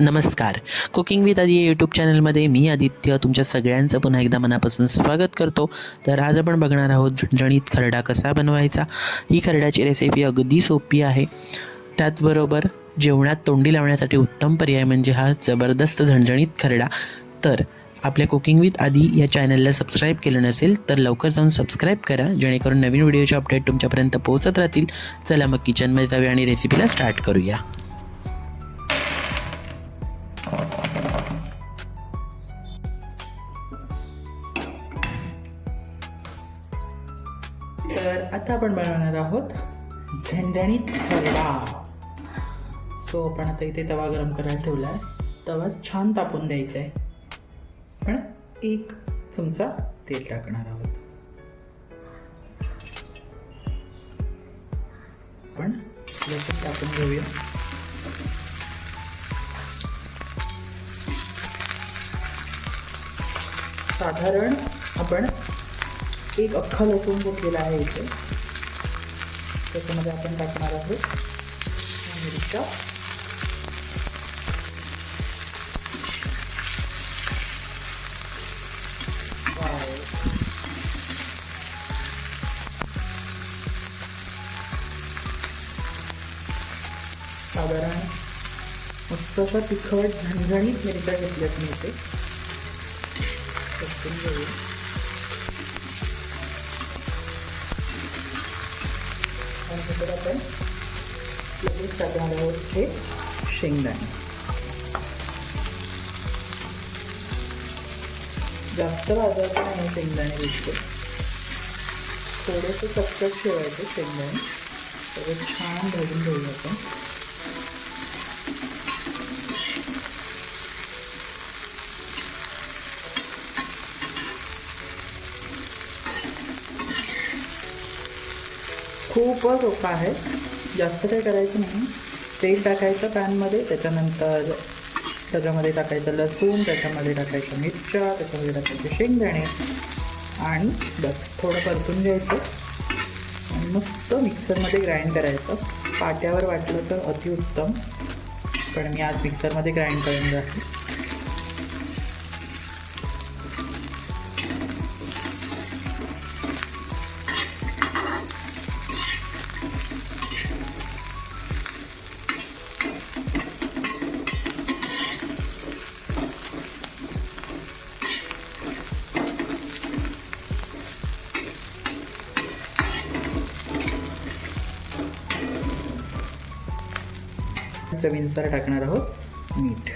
नमस्कार. Cooking with आदी YouTube चॅनलमध्ये मी आदित्य तुमच्या सगळ्यांचं पुन्हा एकदा मनापासून स्वागत करतो. तर आज आपण बघणार आहोत झणझणीत खरडा कसा बनवायचा? ही खरड्याची रेसिपी अगदी सोपी आहे. त्याचबरोबर जेवणात तोंडी लावण्यासाठी उत्तम पर्याय म्हणजे हा जबरदस्त झणझणीत खरडा. तर आपल्या कुकिंग विथ आधी या चॅनलला सबस्क्राईब केलं नसेल तर लवकर जाऊन सबस्क्राईब करा. जेणेकरून नवीन व्हिडिओचे अपडेट तुमच्यापर्यंत पोहोचत राहतील. चला मग किचनमध्ये जाऊया आणि रेसिपीला स्टार्ट करूया. तर आता आपण बनवणार आहोत झणझणीत खरडा सो आपण आता इथे तवा गरम करायला ठेवला आहे. तवा छान तापून द्यायचा आहे. पण एक चमचा तेल टाकणार आहोत. आपण लसूण टाकून घेऊया. साधारण आपण एक अख्खा लसूण घेतलेला आहे इथे. त्याच्यामध्ये आपण टाकणार आहोत मिरच्या. साधारण मस्त असा तिखट झणझणीत मिरच्या घेतल्यात मी इथे. घेऊया त्यानंतर आपण लगेच टाकणार आहोत हे शेंगदाणे. जास्त भाजायचं नाही शेंगदाणे बिस्किट थोडेसे चटचट ठेवायचे शेंगदाणे. सगळं छान भाजून घेऊया आपण. खूपच सोपं आहे. जास्त काही करायचं नाही. तेल टाकायचं पॅनमध्ये त्याच्यानंतर त्याच्यामध्ये टाकायचं लसूण त्याच्यामध्ये टाकायचं मिरच्या त्याच्यामध्ये टाकायचे शेंगदाणे आणि बस थोडं परतून घ्यायचं. आणि मस्त मिक्सरमध्ये ग्राइंड करायचं. पाट्यावर वाटलं तर अतिउत्तम पण मी आज मिक्सरमध्ये ग्राइंड करून जाते चवीनुसार टाकणार आहोत मीठ.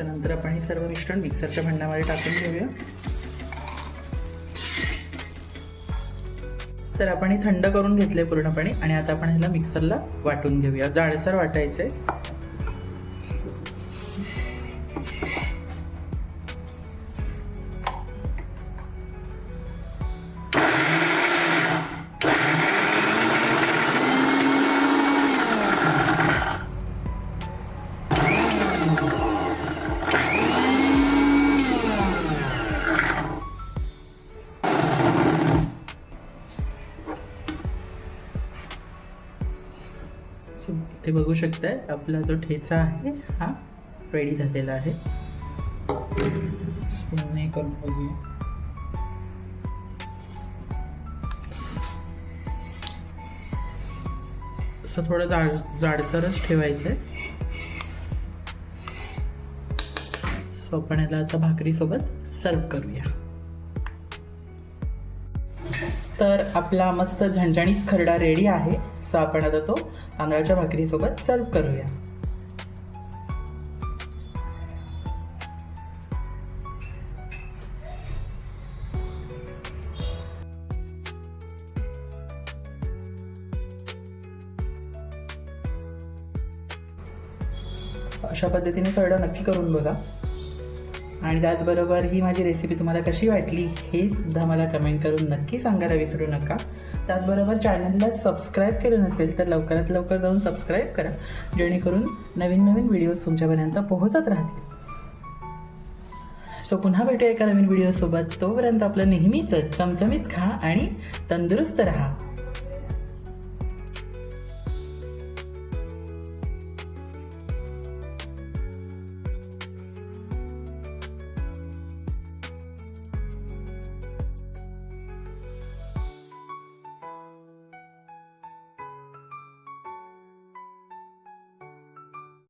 त्यानंतर आपण हे सर्व मिश्रण मिक्सरच्या भांड्यामध्ये टाकून घेऊया. तर आपण हे थंड करून घेतले पूर्णपणे आणि आता आपण ह्याला मिक्सरला वाटून घेऊया. जाडसर वाटायचे सो इथे बघू शकताय आपला जो ठेचा आहे हा रेडी झालेला आहे. स्पूनने करून बघूया. असं थोडं जाड जाडसरच ठेवायचं आहे सो आपण याला आता भाकरीसोबत सर्व करूया. तर आपला मस्त झणझणीत खरडा रेडी आहे. सो आपण आता तो तांदळाच्या भाकरीसोबत सर्व करूया. अशा पद्धतीने खरडा नक्की करून बघा. आणि त्याचबरोबर ही माझी रेसिपी तुम्हाला कशी वाटली हे सुद्धा मला कमेंट करून नक्की सांगायला विसरू नका. त्याचबरोबर चॅनलला सबस्क्राईब केलं नसेल तर लवकरात लवकर जाऊन सबस्क्राईब करा जेणेकरून नवीन नवीन व्हिडिओज तुमच्यापर्यंत पोहोचत राहतील. सो पुन्हा भेटूया एका नवीन व्हिडिओसोबत तोपर्यंत आपलं नेहमीच चमचमीत खा आणि तंदुरुस्त राहा.